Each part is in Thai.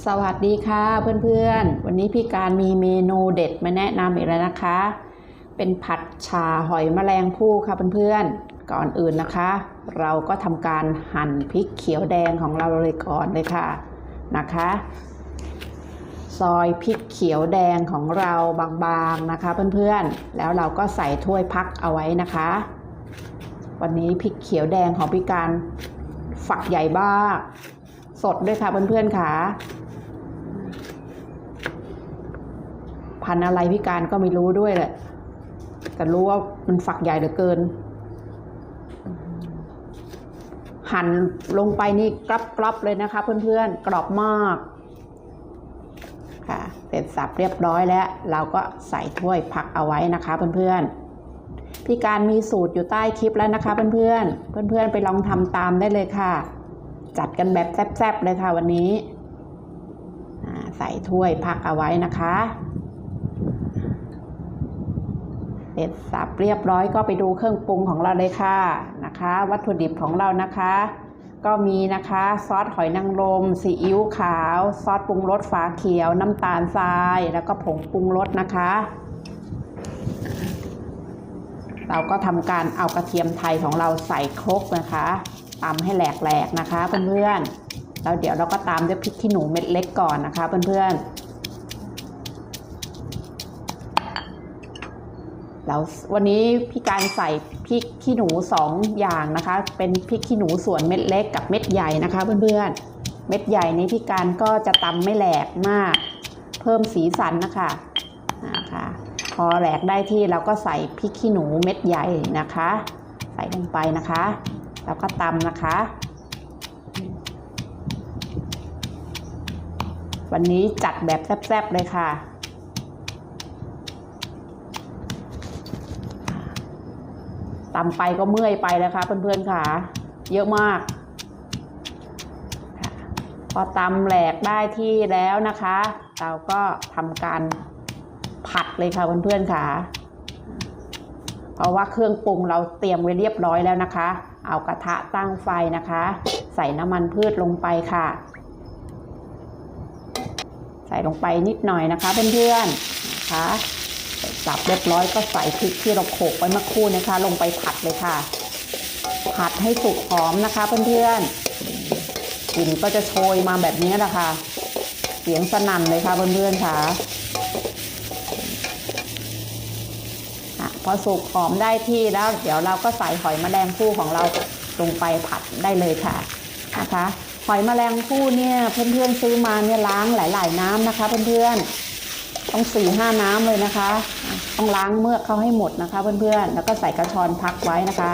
สวัสดีค่ะเพื่อนๆ วันนี้พี่การมีเมนูเด็ดมาแนะนำอีกแล้วนะคะ เป็นผัดชาหอยแมลงภู่ค่ะเพื่อนๆ ก่อนอื่นนะคะ เราก็ทำการหั่นพริกเขียวแดงของเราเลยก่อนเลยค่ะนะคะ ซอยพริกเขียวแดงของเราบางๆนะคะเพื่อนๆ แล้วเราก็ใส่ถ้วยพักเอาไว้นะคะ วันนี้พริกเขียวแดงของพี่การฝักใหญ่บ้าก สดด้วยค่ะเพื่อนๆค่ะ พันอะไรพี่การก็ไม่รู้ด้วยแหละ แต่รู้ว่ามันฝักใหญ่เหลือเกิน หั่นลงไปนี่กรอบๆเลยนะคะ เพื่อนๆ กรอบมาก ค่ะ เสร็จสับเรียบร้อยแล้ว เราก็ใส่ถ้วยผักเอาไว้นะคะเพื่อนๆพี่การมีสูตรอยู่ใต้คลิปแล้วนะคะเพื่อนๆ เพื่อนๆ ไปลองทำตามได้เลยค่ะ จัดกันแบบแซ่บๆเลยค่ะวันนี้ใส่ถ้วยผักเอาไว้นะคะเสร็จสับเรียบร้อยก็ไปดูเครื่องปรุงของเราเลยค่ะนะคะ วัตถุดิบของเรานะคะ ก็มีนะคะซอสหอยนางรมซีอิ๊วขาว ซอสปรุงรสฝาเขียว น้ำตาลทราย แล้วก็ผงปรุงรสนะคะ เราก็ทำการเอากระเทียมไทยของเราใส่ครกนะคะ ตำให้แหลกๆนะคะเพื่อนๆแล้วเดี๋ยวเราก็ตามด้วยพริกขี้หนูเม็ดเล็กก่อนนะคะเพื่อนๆแล้ววันนี้พี่การใส่พริกขี้หนูสองอย่างนะคะ เป็นพริกขี้หนูส่วนเม็ดเล็กกับเม็ดใหญ่นะคะเพื่อนๆ เม็ดใหญ่นี้พี่การก็จะตำไม่แหลกมาก เพิ่มสีสันนะคะนะคะพอแหลกได้ที่เราก็ใส่พริกขี้หนูเม็ดใหญ่นะคะ ใส่ลงไปนะคะ แล้วก็ตำนะคะ วันนี้จัดแบบแซ่บๆเลยค่ะ ตำไปก็เมื่อยไปแล้วค่ะเพื่อนๆค่ะ เยอะมาก พอตำแหลกได้ที่แล้วนะคะ เราก็ทำการผัดเลยค่ะเพื่อนๆค่ะ เพราะว่าเครื่องปรุงเราเตรียมไว้เรียบร้อยแล้วนะคะ เอากระทะตั้งไฟนะคะ ใส่น้ำมันพืชลงไปค่ะ ใส่ลงไปนิดหน่อยนะคะเพื่อนๆนะคะสับเรียบร้อยก็ใส่พริกที่เราโขลกไว้เมื่อครู่นะคะ ลงไปผัดเลยค่ะ ผัดให้สุกหอมนะคะเพื่อนๆกลิ่นก็จะโชยมาแบบนี้แหละค่ะ เสียงสนั่นเลยค่ะเพื่อนๆค่ะอะ พอสุกหอมได้ที่แล้ว เดี๋ยวเราก็ใส่หอยแมลงภู่ของเราลงไปผัดได้เลยค่ะนะคะหอยแมลงภู่เนี่ยเพื่อนๆซื้อมาเนี่ยล้างหลาย ๆ น้ำนะคะ เพื่อนๆต้องสี่ห้าน้ำเลยนะคะ ต้องล้างเมือกเขาให้หมดนะคะ เพื่อนๆแล้วก็ใส่กระชอนพักไว้นะคะ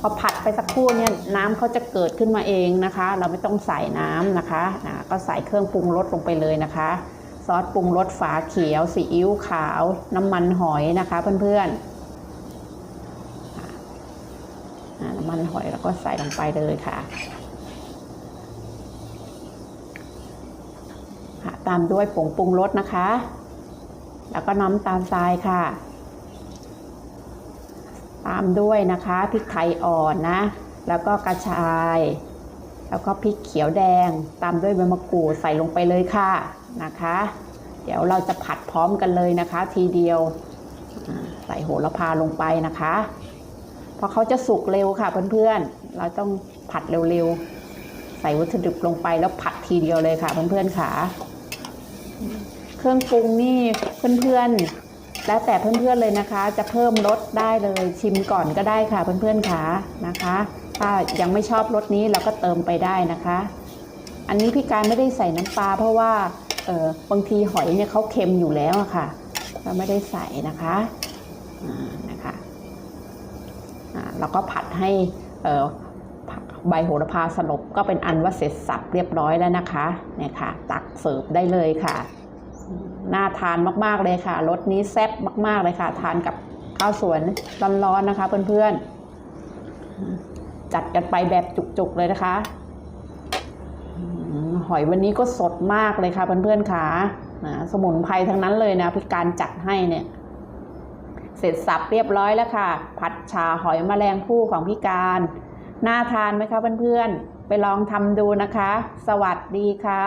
พอผัดไปสักครู่เนี่ยน้ำเขาจะเกิดขึ้นมาเองนะคะ เราไม่ต้องใส่น้ำนะคะนะก็ใส่เครื่องปรุงรสลงไปเลยนะคะ ซอสปรุงรสฝาเขียวซีอิ๊วขาว น้ำมันหอยนะคะ เพื่อนๆอ่าน้ำ มันหอยแล้วก็ใส่ลงไปเลยค่ะค่ะ ตามด้วยผงปรุงรสนะคะ แล้วก็น้ำตาลทรายค่ะ ตามด้วยนะคะพริกไทยอ่อนนะ แล้วก็กระชาย แล้วก็พริกเขียวแดง ตามด้วยใบมะกรูดใส่ลงไปเลยค่ะนะคะ เดี๋ยวเราจะผัดพร้อมกันเลยนะคะ ทีเดียวใส่โหระพาลงไปนะคะ เพราะเขาจะสุกเร็วค่ะเพื่อนๆ เราต้องผัดเร็วๆ ใส่วัตถุดิบลงไปแล้วผัดทีเดียวเลยค่ะเพื่อนๆค่ะ เครื่องปรุงนี่เพื่อนๆ แล้วแต่เพื่อนๆเลยนะคะ จะเพิ่มรสได้เลยชิมก่อนก็ได้ค่ะเพื่อนๆค่ะนะคะ ถ้ายังไม่ชอบรสนี้เราก็เติมไปได้นะคะ อันนี้พี่การไม่ได้ใส่น้ำปลาเพราะว่าเออบางทีหอยเนี่ยเขาเค็มอยู่แล้วอะค่ะ เราไม่ได้ใส่นะคะอ่า นะคะอ่าเราก็ผัดให้ใบโหระพาสลบก็เป็นอันว่าเสร็จสับเรียบร้อยแล้วนะคะเนี่ยค่ะ ตักเสิร์ฟได้เลยค่ะ น่าทานมากๆเลยค่ะรสนี้แซ่บมาก ๆเลยค่ะ ทานกับข้าวสวนร้อนๆนะคะ เพื่อนๆ จัดกันไปแบบจุกๆเลยนะคะ หอยวันนี้ก็สดมากเลยค่ะเพื่อนๆค่ะนะสมุนไพรทั้งนั้นเลยนะพี่การจัดให้เนี่ย เสร็จสับเรียบร้อยแล้วค่ะ ผัดชาหอยแมลงภู่ของพี่การน่าทานไหมคะเพื่อนๆ ไปลองทำดูนะคะ สวัสดีค่ะ